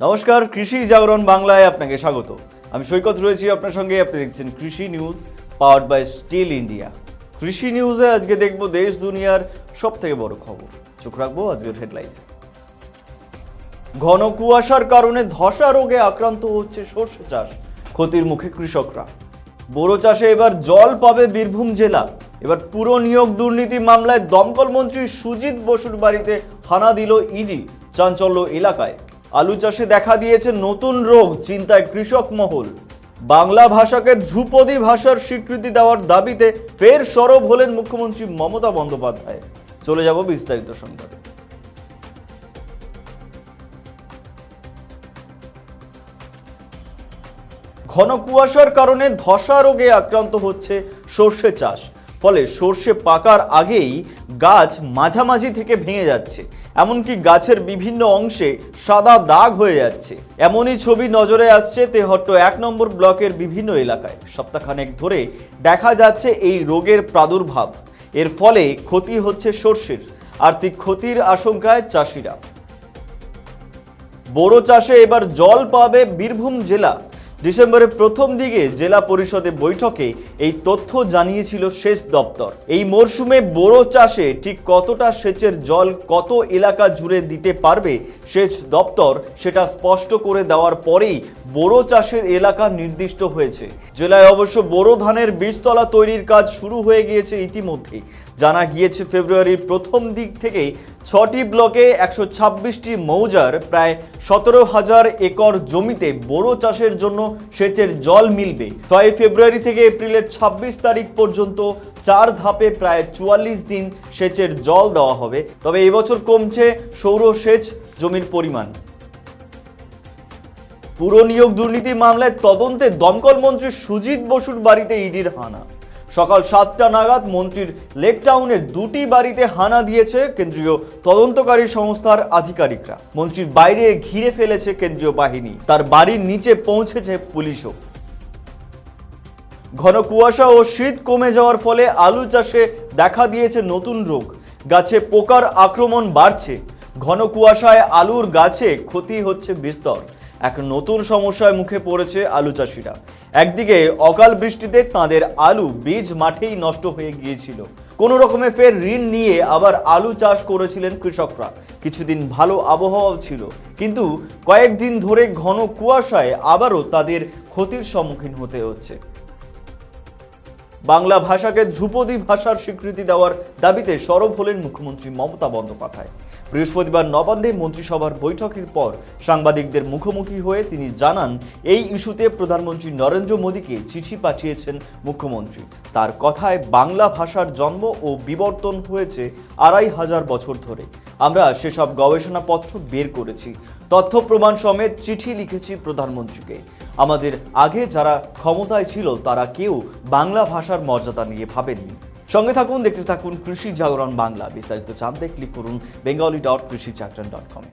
নমস্কার, কৃষি জাগরণ বাংলায় আপনাকে স্বাগত। আমি সৈকত রয়েছি, আপনার সঙ্গে আপনি দেখছেন Krishi news powered by steel India Krishi নিউজে আজকে দেখব দেশ দুনিয়ার সব থেকে বড় খবর। চোখ রাখব আজকের হেডলাইন ঘন কুয়াশার কারণে ধসা রোগে আক্রান্ত হচ্ছে সর্ষে চাষ ক্ষতির মুখে কৃষকরা। বোরো চাষে এবার জল পাবে বীরভূম জেলা। এবার পুরো নিয়োগ দুর্নীতি মামলায় দমকল মন্ত্রী সুজিত বসুর বাড়িতে হানা দিল ইডি চাঞ্চল্য এলাকায়। আলু চাষে দেখা দিয়েছে নতুন রোগ, চিন্তায় কৃষক মহল। বাংলা ভাষাকে ধ্রুপদী ভাষার স্বীকৃতি দেওয়ার দাবিতে ফের সরব হলেন মুখ্যমন্ত্রী মমতা বন্দ্যোপাধ্যায়। চলে যাব বিস্তারিত সংবাদে। ঘন কুয়াশার কারণে ধসা রোগে আক্রান্ত হচ্ছে সর্ষে চাষ। ফলে সর্ষে পাকার আগেই গাছ মাঝামাঝি থেকে ভেঙে যাচ্ছে। এমনকি গাছের বিভিন্ন অংশে সাদা দাগ হয়ে যাচ্ছে। এমনই ছবি নজরে আসছে তেহট্ট এক নম্বর ব্লকের বিভিন্ন এলাকায়। সপ্তাহখানেক ধরে দেখা যাচ্ছে এই রোগের প্রাদুর্ভাব। এর ফলে ক্ষতি হচ্ছে সর্ষের, আর্থিক ক্ষতির আশঙ্কায় চাষিরা। বোরো চাষে এবার জল পাবে বীরভূম জেলা। ডিসেম্বরের প্রথম দিকে জেলা পরিষদে বৈঠকে এই তথ্য জানিয়েছিল সেচ দপ্তর। এই মরশুমে বোরো চাষে ঠিক কতটা সেচের জল কত এলাকা জুড়ে দিতে পারবে সেচ দপ্তর সেটা স্পষ্ট করে দেওয়ার পরেই বোরো চাষের এলাকা নির্দিষ্ট হয়েছে। জেলায় অবশ্য বোরো ধানের বীজতলা তৈরির কাজ শুরু হয়ে গিয়েছে ইতিমধ্যে জানা গিয়েছে, ফেব্রুয়ারির প্রথম দিক থেকেই ছটি ব্লকে একশো ছাব্বিশটি মৌজার, প্রায় সতেরো হাজার একর জমিতে বোরো চাষের জন্য সেচের জল মিলবে। ছয় ফেব্রুয়ারি থেকে এপ্রিলের ছাব্বিশ তারিখ পর্যন্ত চার ধাপে প্রায় চুয়াল্লিশ দিন সেচের জল দেওয়া হবে। তবে এবছর কমছে সৌর সেচ জমির পরিমাণ। পুরো নিয়োগ দুর্নীতি মামলায় তদন্তে দমকল মন্ত্রী সুজিত বসুর বাড়িতে ইডির হানা। সকাল সাতটা নাগাদ মন্ত্রীর লেক টাউনের দুটি বাড়িতে হানা দিয়েছে কেন্দ্রীয় তদন্তকারী সংস্থার আধিকারিকরা। মন্ত্রীর বাইরে ঘিরে ফেলেছে কেন্দ্রীয় বাহিনী। তার বাড়ির নিচে পৌঁছেছে পুলিশও। ঘন কুয়াশা ও শীত কমে যাওয়ার ফলে আলু চাষে দেখা দিয়েছে নতুন রোগ। গাছে পোকার আক্রমণ বাড়ছে। ঘন কুয়াশায় আলুর গাছে ক্ষতি হচ্ছে বিস্তর। এক নতুন সমস্যায় মুখে পড়েছে আলু চাষিরা। একদিকে অকাল বৃষ্টিতে তাঁদের আলু বীজ মাঠেই নষ্ট হয়ে গিয়েছিল। কোনো রকমে ফের ঋণ নিয়ে আবার আলু চাষ করেছিলেন কৃষকরা। কিছুদিন ভালো আবহাওয়াও ছিল। কিন্তু কয়েকদিন ধরে ঘন কুয়াশায় আবারও তাদের ক্ষতির সম্মুখীন হতে হচ্ছে। বাংলা ভাষাকে ধ্রুপদী ভাষার স্বীকৃতি দেওয়ার দাবিতে সরব হলেন মুখ্যমন্ত্রী মমতা বন্দ্যোপাধ্যায়। বৃহস্পতিবার নবান্নে মন্ত্রিসভার বৈঠকের পর সাংবাদিকদের মুখোমুখি হয়ে তিনি জানান, এই ইস্যুতে প্রধানমন্ত্রী নরেন্দ্র মোদীকে চিঠি পাঠিয়েছেন মুখ্যমন্ত্রী। তার কথায় বাংলা ভাষার জন্ম ও বিবর্তন হয়েছে আড়াই হাজার বছর ধরে। আমরা সেসব গবেষণাপত্র বের করেছি। তথ্য প্রমাণ সমেত চিঠি লিখেছি প্রধানমন্ত্রীকে। আমাদের আগে যারা ক্ষমতায় ছিল তারা কেউ বাংলা ভাষার মর্যাদা নিয়ে ভাবেননি। সঙ্গে থাকুন, দেখতে থাকুন কৃষি জাগরণ বাংলা। বিস্তারিত জানতে ক্লিক করুন বেঙ্গলি ডট কৃষি ডট কমে